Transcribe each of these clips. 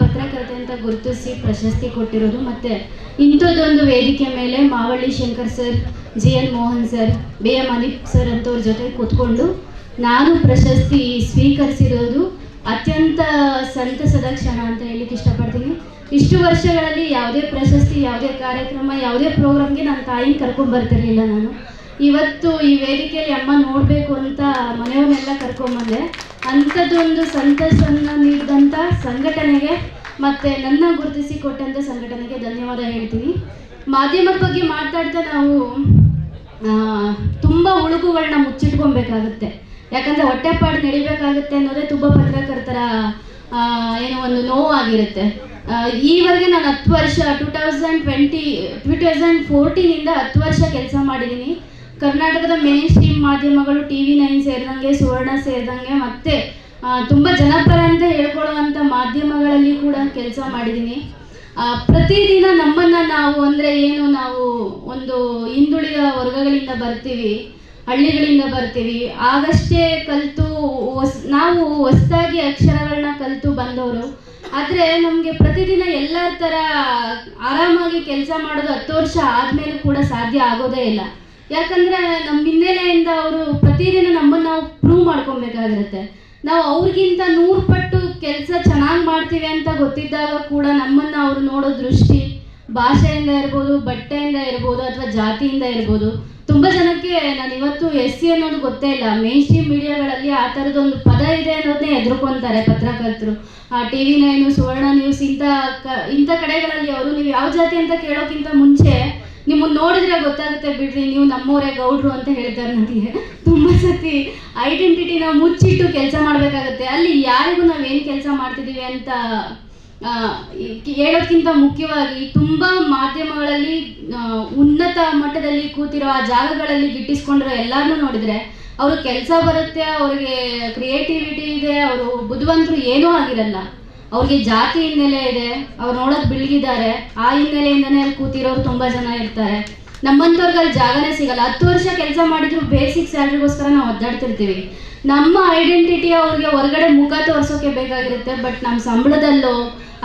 ಪತ್ರಕರ್ತೆ ಅಂತ ಗುರುತಿಸಿ ಪ್ರಶಸ್ತಿ ಕೊಟ್ಟಿರೋದು. ಮತ್ತು ಇಂಥದ್ದೊಂದು ವೇದಿಕೆ ಮೇಲೆ Mavalli Shankar sir G N Mohan sir, B M ಅನಿಪ್ sir ಅಂತವ್ರ ಜೊತೆ ಕೂತ್ಕೊಂಡು ನಾನು ಪ್ರಶಸ್ತಿ ಸ್ವೀಕರಿಸಿರೋದು ಅತ್ಯಂತ ಸಂತಸದ ಕ್ಷಣ ಅಂತ ಹೇಳಲಿಕ್ಕೆ ಇಷ್ಟಪಡ್ತೀನಿ. ಇಷ್ಟು ವರ್ಷಗಳಲ್ಲಿ ಯಾವುದೇ ಪ್ರಶಸ್ತಿ, ಯಾವುದೇ ಕಾರ್ಯಕ್ರಮ, ಯಾವುದೇ ಪ್ರೋಗ್ರಾಮ್ಗೆ ನನ್ನ ತಾಯಿನ ಕರ್ಕೊಂಡು ಬರ್ತಿರ್ಲಿಲ್ಲ ನಾನು. ಇವತ್ತು ಈ ವೇದಿಕೆಯಲ್ಲಿ ಅಮ್ಮ ನೋಡಬೇಕು ಅಂತ ಮನೆಯವನ್ನೆಲ್ಲ ಕರ್ಕೊಂಬಂದೆ ಅಂಥದ್ದೊಂದು ಸಂತಸವನ್ನು ನೀಡಿದಂಥ ಸಂಘಟನೆಗೆ ಮತ್ತು ನನ್ನ ಗುರುತಿಸಿ ಕೊಟ್ಟಂಥ ಸಂಘಟನೆಗೆ ಧನ್ಯವಾದ ಹೇಳ್ತೀನಿ. ಮಾಧ್ಯಮದ ಬಗ್ಗೆ ಮಾತಾಡ್ತಾ ನಾವು ತುಂಬ ಉಳುಕುಗಳನ್ನ ಮುಚ್ಚಿಟ್ಕೊಬೇಕಾಗುತ್ತೆ. ಯಾಕಂದರೆ ಹೊಟ್ಟೆಪಾಡು ನಡಿಬೇಕಾಗುತ್ತೆ ಅನ್ನೋದೇ ತುಂಬ ಪತ್ರಕರ್ತರ ಏನು ಒಂದು ನೋವಾಗಿರುತ್ತೆ. ಈವರೆಗೆ ನಾನು ಹತ್ತು ವರ್ಷ two thousand twenty two thousand ಫೋರ್ಟೀನಿಂದ ಹತ್ತು ವರ್ಷ ಕೆಲಸ ಮಾಡಿದ್ದೀನಿ ಕರ್ನಾಟಕದ ಮೇನ್ ಸ್ಟ್ರೀಮ್ ಮಾಧ್ಯಮಗಳು ಟಿ ವಿ ನೈನ್ ಸೇರಿದಂಗೆ, ಸುವರ್ಣ ಸೇರಿದಂಗೆ ಮತ್ತು ತುಂಬ ಜನಪರ ಅಂತ ಹೇಳ್ಕೊಳ್ಳುವಂಥ ಮಾಧ್ಯಮಗಳಲ್ಲಿ ಕೂಡ ಕೆಲಸ ಮಾಡಿದ್ದೀನಿ ಪ್ರತಿದಿನ ನಮ್ಮನ್ನು ನಾವು ಅಂದರೆ ಏನು, ನಾವು ಒಂದು ಹಿಂದುಳಿದ ವರ್ಗಗಳಿಂದ ಬರ್ತೀವಿ, ಹಳ್ಳಿಗಳಿಂದ ಬರ್ತೀವಿ. ಆಗಷ್ಟೇ ಕಲಿತು, ಹೊಸ್, ನಾವು ಹೊಸದಾಗಿ ಅಕ್ಷರಗಳನ್ನ ಕಲಿತು ಬಂದವರು. ಆದರೆ ನಮಗೆ ಪ್ರತಿದಿನ ಎಲ್ಲ ಥರ ಆರಾಮಾಗಿ ಕೆಲಸ ಮಾಡೋದು ಹತ್ತು ವರ್ಷ ಆದಮೇಲೂ ಕೂಡ ಸಾಧ್ಯ ಆಗೋದೇ ಇಲ್ಲ. ಯಾಕಂದರೆ ನಮ್ಮ ಹಿನ್ನೆಲೆಯಿಂದ ಅವರು ಪ್ರತಿದಿನ ನಮ್ಮನ್ನು ನಾವು ಪ್ರೂವ್ ಮಾಡ್ಕೊಬೇಕಾಗಿರುತ್ತೆ. ನಾವು ಅವ್ರಿಗಿಂತ ನೂರು ಪಟ್ಟು ಕೆಲಸ ಚೆನ್ನಾಗಿ ಮಾಡ್ತೀವಿ ಅಂತ ಗೊತ್ತಿದ್ದಾಗ ಕೂಡ ನಮ್ಮನ್ನು ಅವರು ನೋಡೋ ದೃಷ್ಟಿ ಭಾಷೆಯಿಂದ ಇರ್ಬೋದು, ಬಟ್ಟೆಯಿಂದ ಇರ್ಬೋದು ಅಥವಾ ಜಾತಿಯಿಂದ ಇರ್ಬೋದು. ತುಂಬ ಜನಕ್ಕೆ ನಾನು ಇವತ್ತು ಎಸ್ ಸಿ ಅನ್ನೋದು ಗೊತ್ತೇ ಇಲ್ಲ. ಮೇನ್ ಸ್ಟ್ರೀಮ್ ಮೀಡಿಯಾಗಳಲ್ಲಿ ಆ ಥರದೊಂದು ಪದ ಇದೆ ಅನ್ನೋದನ್ನೇ ಎದುರ್ಕೊಂತಾರೆ ಪತ್ರಕರ್ತರು. ಆ T V nine, Suvarna news ಇಂಥ ಕ, ಇಂಥ ಕಡೆಗಳಲ್ಲಿ ಅವರು ನೀವು ಯಾವ ಜಾತಿ ಅಂತ ಕೇಳೋಕ್ಕಿಂತ ಮುಂಚೆ ನಿಮ್ಮನ್ನು ನೋಡಿದ್ರೆ ಗೊತ್ತಾಗುತ್ತೆ ಬಿಡ್ರಿ, ನೀವು ನಮ್ಮೂರೇ ಗೌಡ್ರು ಅಂತ ಹೇಳ್ತಾರೆ ನನಗೆ ತುಂಬ ಸತಿ ಐಡೆಂಟಿಟಿನ ಮುಚ್ಚಿಟ್ಟು ಕೆಲಸ ಮಾಡಬೇಕಾಗತ್ತೆ. ಅಲ್ಲಿ ಯಾರಿಗೂ ನಾವು ಏನು ಕೆಲಸ ಮಾಡ್ತಿದ್ದೀವಿ ಅಂತ ಹೇಳೋದಕ್ಕಿಂತ ಮುಖ್ಯವಾಗಿ ತುಂಬ ಮಾಧ್ಯಮಗಳಲ್ಲಿ ಉನ್ನತ ಮಟ್ಟದಲ್ಲಿ ಕೂತಿರೋ ಆ ಜಾಗಗಳಲ್ಲಿ ಗಿಟ್ಟಿಸ್ಕೊಂಡಿರೋ ಎಲ್ಲರನ್ನೂ ನೋಡಿದರೆ ಅವರು ಕೆಲಸ ಬರುತ್ತೆ, ಅವ್ರಿಗೆ ಕ್ರಿಯೇಟಿವಿಟಿ ಇದೆ, ಅವರು ಬುದ್ಧಿವಂತರು ಏನೂ ಆಗಿರಲ್ಲ. ಅವ್ರಿಗೆ ಜಾತಿ ಹಿನ್ನೆಲೆ ಇದೆ, ಅವ್ರು ನೋಡೋದು ಬೆಳಗಿದ್ದಾರೆ ಆ ಹಿನ್ನೆಲೆಯಿಂದನೇ ಅಲ್ಲಿ ಕೂತಿರೋರು ತುಂಬ ಜನ ಇರ್ತಾರೆ. ನಮ್ಮಂಥವ್ರಿಗೆ ಜಾಗನೇ ಸಿಗಲ್ಲ. ಹತ್ತು ವರ್ಷ ಕೆಲಸ ಮಾಡಿದ್ರು ಬೇಸಿಕ್ ಸ್ಯಾಲ್ರಿಗೋಸ್ಕರ ನಾವು ಒದ್ದಾಡ್ತಿರ್ತೀವಿ. ನಮ್ಮ ಐಡೆಂಟಿಟಿ ಅವ್ರಿಗೆ ಹೊರಗಡೆ ಮುಖ ತೋರ್ಸೋಕೆ ಬೇಕಾಗಿರುತ್ತೆ, ಬಟ್ ನಮ್ಮ ಸಂಬಳದಲ್ಲೋ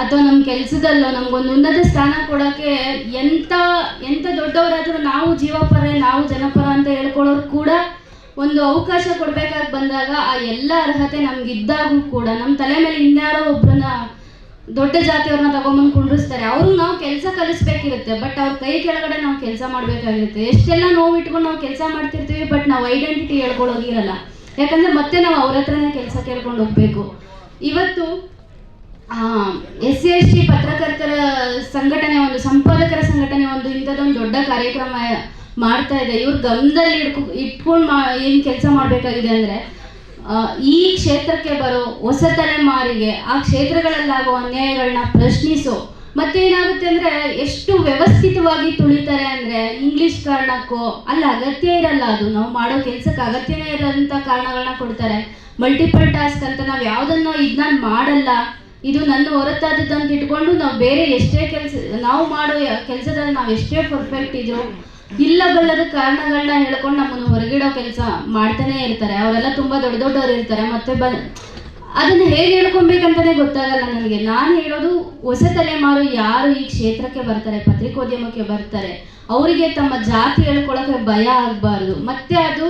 ಅಥವಾ ನಮ್ಮ ಕೆಲಸದಲ್ಲೋ ನಮ್ಗೊಂದು ಉನ್ನತ ಸ್ಥಾನ ಕೊಡೋಕ್ಕೆ ಎಂಥ ಎಂಥ ದೊಡ್ಡವರಾದರೂ ನಾವು ಜೀವಪರ, ನಾವು ಜನಪರ ಅಂತ ಹೇಳ್ಕೊಳ್ಳೋರು ಕೂಡ ಒಂದು ಅವಕಾಶ ಕೊಡಬೇಕಾಗಿ ಬಂದಾಗ ಆ ಎಲ್ಲ ಅರ್ಹತೆ ನಮ್ಗೆ ಇದ್ದಾಗೂ ಕೂಡ ನಮ್ಮ ತಲೆ ಮೇಲೆ ಇನ್ಯಾರೋ ಒಬ್ಬರನ್ನ ದೊಡ್ಡ ಜಾತಿಯವ್ರನ್ನ ತಗೊಂಬಂದು ಕುಂಡ್ರಿಸ್ತಾರೆ. ಅವ್ರಿಗೆ ನಾವು ಕೆಲಸ ಕಲಿಸ್ಬೇಕಿರುತ್ತೆ ಬಟ್ ಅವ್ರ ಕೈ ಕೆಳಗಡೆ ನಾವು ಕೆಲಸ ಮಾಡಬೇಕಾಗಿರುತ್ತೆ. ಎಷ್ಟೆಲ್ಲ ನೋವು ಇಟ್ಕೊಂಡು ನಾವು ಕೆಲಸ ಮಾಡ್ತಿರ್ತೀವಿ ಬಟ್ ನಾವು ಐಡೆಂಟಿಟಿ ಹೇಳ್ಕೊಳ್ಳೋಗಿರಲ್ಲ ಯಾಕಂದರೆ ಮತ್ತೆ ನಾವು ಅವ್ರ ಹತ್ರನೇ ಕೆಲಸ ಕೇಳ್ಕೊಂಡು ಹೋಗಬೇಕು. ಇವತ್ತು ಎಸ್ ಸಿ ಎಸ್ ಟಿ ಪತ್ರಕರ್ತರ ಸಂಘಟನೆ ಒಂದು, ಸಂಪಾದಕರ ಸಂಘಟನೆ ಒಂದು ಇಂಥದ್ದೊಂದು ದೊಡ್ಡ ಕಾರ್ಯಕ್ರಮ ಮಾಡ್ತಾ ಇದೆ. ಇವ್ರ ಗಮನದಲ್ಲಿ ಇಟ್ಕೊ ಇಟ್ಕೊಂಡು ಮಾ, ಏನು ಕೆಲಸ ಮಾಡಬೇಕಾಗಿದೆ ಅಂದರೆ ಈ ಕ್ಷೇತ್ರಕ್ಕೆ ಬರೋ ಹೊಸ ತಲೆಮಾರಿಗೆ ಆ ಕ್ಷೇತ್ರಗಳಲ್ಲಾಗೋ ಅನ್ಯಾಯಗಳನ್ನ ಪ್ರಶ್ನಿಸೋ. ಮತ್ತೇನಾಗುತ್ತೆ ಅಂದರೆ, ಎಷ್ಟು ವ್ಯವಸ್ಥಿತವಾಗಿ ತುಳಿತಾರೆ ಅಂದರೆ ಇಂಗ್ಲೀಷ್ ಕಾರಣಕ್ಕೋ, ಅಲ್ಲಿ ಅಗತ್ಯ ಇರಲ್ಲ ಅದು. ನಾವು ಮಾಡೋ ಕೆಲಸಕ್ಕೆ ಅಗತ್ಯನೇ ಇರೋಂಥ ಕಾರಣಗಳನ್ನ ಕೊಡ್ತಾರೆ. ಮಲ್ಟಿಪಲ್ ಟಾಸ್ಕ್ ಅಂತ ನಾವು ಯಾವುದನ್ನು ಇದನ್ನ ಮಾಡಲ್ಲ. ಇದು ನನ್ನ ಹೊರತಾದದ್ದು ಅಂತ ಇಟ್ಕೊಂಡು ನಾವು ಬೇರೆ ಎಷ್ಟೇ ಕೆಲಸ, ನಾವು ಮಾಡೋ ಕೆಲಸದಲ್ಲಿ ನಾವು ಎಷ್ಟೇ ಪರ್ಫೆಕ್ಟ್ ಇದ್ರು ಇಲ್ಲ ಬಲ್ಲದ ಕಾರಣಗಳನ್ನ ಹೇಳ್ಕೊಂಡು ನಮ್ಮನ್ನು ಹೊರಗಿಡೋ ಕೆಲಸ ಮಾಡ್ತಾನೆ ಇರ್ತಾರೆ. ಅವರೆಲ್ಲ ತುಂಬ ದೊಡ್ಡ ದೊಡ್ಡವರು ಇರ್ತಾರೆ. ಮತ್ತೆ ಬ, ಅದನ್ನ ಹೇಗೆ ಹೇಳ್ಕೊಬೇಕಂತಾನೆ ಗೊತ್ತಾಗಲ್ಲ ನನಗೆ. ನಾನು ಹೇಳೋದು ಹೊಸ ತಲೆಮಾರು ಯಾರು ಈ ಕ್ಷೇತ್ರಕ್ಕೆ ಬರ್ತಾರೆ, ಪತ್ರಿಕೋದ್ಯಮಕ್ಕೆ ಬರ್ತಾರೆ, ಅವರಿಗೆ ತಮ್ಮ ಜಾತಿ ಹೇಳ್ಕೊಳಕ್ಕೆ ಭಯ ಆಗಬಾರ್ದು. ಮತ್ತೆ ಅದು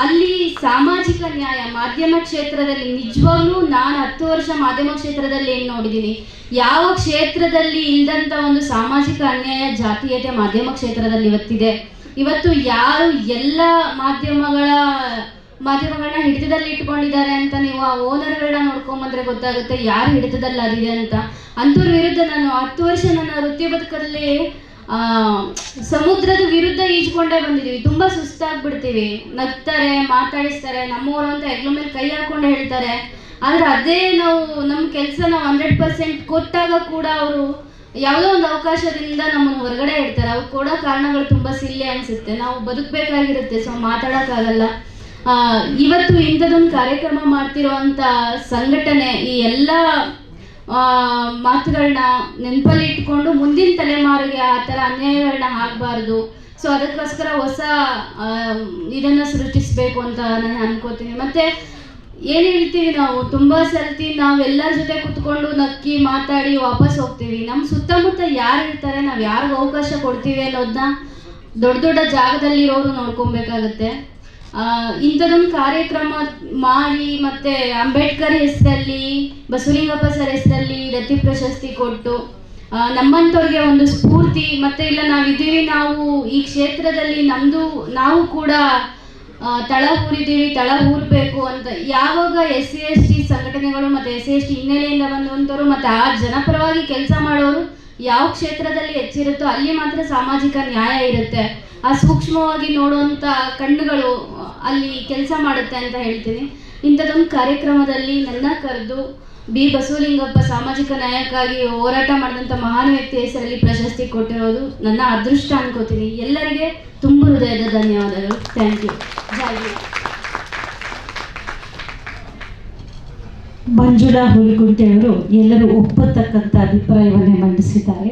ಅಲ್ಲಿ ಸಾಮಾಜಿಕ ನ್ಯಾಯ, ಮಾಧ್ಯಮ ಕ್ಷೇತ್ರದಲ್ಲಿ ನಿಜವಾಗ್ಲೂ ನಾನು ಹತ್ತು ವರ್ಷ ಮಾಧ್ಯಮ ಕ್ಷೇತ್ರದಲ್ಲಿ ಏನು ನೋಡಿದ್ದೀನಿ ಯಾವ ಕ್ಷೇತ್ರದಲ್ಲಿ ಇಲ್ದಂಥ ಒಂದು ಸಾಮಾಜಿಕ ಅನ್ಯಾಯ ಜಾತೀಯತೆ ಮಾಧ್ಯಮ ಕ್ಷೇತ್ರದಲ್ಲಿ ಇವತ್ತಿದೆ? ಇವತ್ತು ಯಾರು ಎಲ್ಲ ಮಾಧ್ಯಮಗಳ, ಮಾಧ್ಯಮಗಳನ್ನ ಹಿಡಿತದಲ್ಲಿ ಇಟ್ಕೊಂಡಿದ್ದಾರೆ ಅಂತ ನೀವು ಆ ಓನರ್ಗಳನ್ನ ನೋಡ್ಕೊಂಬಂದ್ರೆ ಗೊತ್ತಾಗುತ್ತೆ. ಯಾರು ಹಿಡಿತದಲ್ಲಿ ಅದಿದೆ ಅಂತ. ಅಂಥವ್ರ ವಿರುದ್ಧ ನಾನು ಹತ್ತು ವರ್ಷ ನನ್ನ ವೃತ್ತಿ ಬದುಕಲ್ಲಿ ಸಮುದ್ರದ ವಿರುದ್ಧ ಈಜ್ಕೊಂಡೇ ಬಂದಿದ್ದೀವಿ. ತುಂಬ ಸುಸ್ತಾಗ್ಬಿಡ್ತೀವಿ. ನಗ್ತಾರೆ, ಮಾತಾಡಿಸ್ತಾರೆ, ನಮ್ಮೂರು ಅಂತ ಹೆಗ್ಲ ಮೇಲೆ ಕೈ ಹಾಕೊಂಡು ಹೇಳ್ತಾರೆ. ಆದರೆ ಅದೇ ನಾವು, ನಮ್ಮ ಕೆಲಸ ನಾವು ಹಂಡ್ರೆಡ್ ಪರ್ಸೆಂಟ್ ಕೊಟ್ಟಾಗ ಕೂಡ ಅವರು ಯಾವುದೋ ಒಂದು ಅವಕಾಶದಿಂದ ನಮ್ಮನ್ನು ಹೊರಗಡೆ ಇಡ್ತಾರೆ. ಅವ್ರು ಕೊಡೋ ಕಾರಣಗಳು ತುಂಬ ಸಿಲ್ಲೆ ಅನಿಸುತ್ತೆ. ನಾವು ಬದುಕಬೇಕಾಗಿರುತ್ತೆ. ಸೊ, ಮಾತಾಡೋಕ್ಕಾಗಲ್ಲ. ಇವತ್ತು ಇಂಥದ್ದೊಂದು ಕಾರ್ಯಕ್ರಮ ಮಾಡ್ತಿರೋವಂಥ ಸಂಘಟನೆ ಈ ಎಲ್ಲ ಮಾತುಗಳನ್ನ ನೆನಪಲ್ಲಿ ಇಟ್ಕೊಂಡು ಮುಂದಿನ ತಲೆಮಾರಿಗೆ ಆ ಥರ ಅನ್ಯಾಯಗಳನ್ನ ಆಗಬಾರ್ದು. ಸೊ ಅದಕ್ಕೋಸ್ಕರ ಹೊಸ ಇದನ್ನು ಸೃಷ್ಟಿಸಬೇಕು ಅಂತ ನಾನು ಅನ್ಕೋತೀನಿ. ಮತ್ತು ಏನು ಹೇಳ್ತೀವಿ ನಾವು, ತುಂಬ ಸರ್ತಿ ನಾವೆಲ್ಲರ ಜೊತೆ ಕುತ್ಕೊಂಡು ನಕ್ಕಿ ಮಾತಾಡಿ ವಾಪಸ್ ಹೋಗ್ತೀವಿ. ನಮ್ಮ ಸುತ್ತಮುತ್ತ ಯಾರು ಇರ್ತಾರೆ, ನಾವು ಯಾರಿಗೆ ಅವಕಾಶ ಕೊಡ್ತೀವಿ ಅನ್ನೋದನ್ನ ದೊಡ್ಡ ದೊಡ್ಡ ಜಾಗದಲ್ಲಿರೋರು ನೋಡ್ಕೊಬೇಕಾಗತ್ತೆ. ಇಂಥದ್ದೊಂದು ಕಾರ್ಯಕ್ರಮ ಮಾಡಿ ಮತ್ತೆ ಅಂಬೇಡ್ಕರ್ ಹೆಸರಲ್ಲಿ, ಬಸವಲಿಂಗಪ್ಪ ಸರ್ ಹೆಸರಲ್ಲಿ ರತಿ ಪ್ರಶಸ್ತಿ ಕೊಟ್ಟು ನಮ್ಮಂಥವ್ರಿಗೆ ಒಂದು ಸ್ಫೂರ್ತಿ ಮತ್ತೆ ಇಲ್ಲ ನಾವಿದ್ದೀವಿ, ನಾವು ಈ ಕ್ಷೇತ್ರದಲ್ಲಿ ನಮ್ಮದು ನಾವು ಕೂಡ ತಳ ಊರಿದ್ದೀವಿ ತಳ ಊರಬೇಕು ಅಂತ. ಯಾವಾಗ ಎಸ್ ಸಿ ಎಸ್ ಟಿ ಸಂಘಟನೆಗಳು ಮತ್ತು ಎಸ್ ಸಿ ಎಸ್ ಟಿ ಹಿನ್ನೆಲೆಯಿಂದ ಬಂದಂಥವ್ರು ಮತ್ತು ಆ ಜನಪರವಾಗಿ ಕೆಲಸ ಮಾಡೋರು ಯಾವ ಕ್ಷೇತ್ರದಲ್ಲಿ ಹೆಚ್ಚಿರುತ್ತೋ ಅಲ್ಲಿ ಮಾತ್ರ ಸಾಮಾಜಿಕ ನ್ಯಾಯ ಇರುತ್ತೆ. ಆ ಸೂಕ್ಷ್ಮವಾಗಿ ನೋಡುವಂಥ ಕಣ್ಣುಗಳು ಅಲ್ಲಿ ಕೆಲಸ ಮಾಡುತ್ತೆ ಅಂತ ಹೇಳ್ತೀನಿ. ಇಂಥದ್ದೊಂದು ಕಾರ್ಯಕ್ರಮದಲ್ಲಿ ನನ್ನ ಕರೆದು ಬಿ. ಬಸವಲಿಂಗಪ್ಪ ಸಾಮಾಜಿಕ ನ್ಯಾಯಕ್ಕಾಗಿ ಹೋರಾಟ ಮಾಡಿದಂಥ ಮಹಾನ್ ವ್ಯಕ್ತಿ ಹೆಸರಲ್ಲಿ ಪ್ರಶಸ್ತಿ ಕೊಟ್ಟಿರೋದು ನನ್ನ ಅದೃಷ್ಟ ಅನ್ಕೋತೀನಿ. ಎಲ್ಲರಿಗೆ ತುಂಬ ಹೃದಯದ ಧನ್ಯವಾದಗಳು. Thank you. ಮಂಜುಳಾ ಹುಲಿಗುಂಟೆಯವರು ಎಲ್ಲರೂ ಒಪ್ಪತಕ್ಕಂಥ ಅಭಿಪ್ರಾಯವನ್ನೇ ಮಂಡಿಸಿದ್ದಾರೆ.